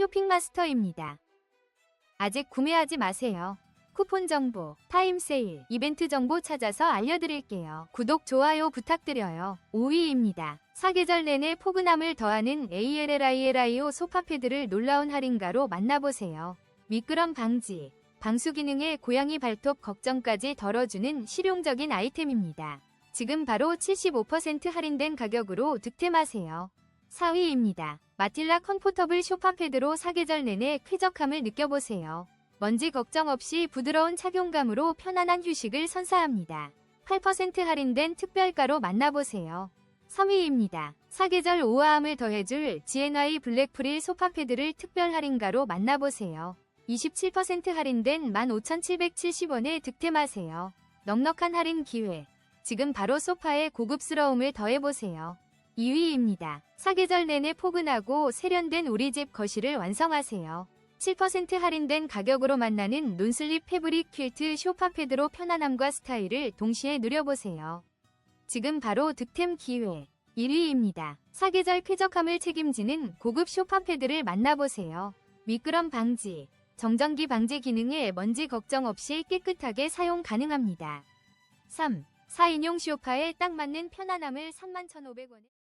쇼핑마스터입니다. 아직 구매하지 마세요. 쿠폰 정보, 타임 세일, 이벤트 정보 찾아서 알려드릴게요. 구독, 좋아요 부탁드려요. 5위입니다. 사계절 내내 포근함을 더하는 ALLILIO 소파 패드를 놀라운 할인가로 만나보세요. 미끄럼 방지, 방수 기능에 고양이 발톱 걱정까지 덜어주는 실용적인 아이템입니다. 지금 바로 75% 할인된 가격으로 득템하세요. 4위입니다. 마틸라 컴포터블 쇼파 패드로 사계절 내내 쾌적함을 느껴보세요. 먼지 걱정 없이 부드러운 착용감으로 편안한 휴식을 선사합니다. 8% 할인된 특별가로 만나보세요. 3위입니다. 사계절 우아함을 더해줄 GNY 블랙프릴 소파 패드를 특별 할인가로 만나보세요. 27% 할인된 15,770원에 득템하세요. 넉넉한 할인 기회. 지금 바로 소파에 고급스러움을 더해보세요. 2위입니다. 사계절 내내 포근하고 세련된 우리 집 거실을 완성하세요. 7% 할인된 가격으로 만나는 논슬립 패브릭 퀼트 쇼파 패드로 편안함과 스타일을 동시에 누려보세요. 지금 바로 득템 기회. 1위입니다. 사계절 쾌적함을 책임지는 고급 쇼파 패드를 만나보세요. 미끄럼 방지, 정전기 방지 기능에 먼지 걱정 없이 깨끗하게 사용 가능합니다. 3. 4인용 쇼파에 딱 맞는 편안함을 31,500원에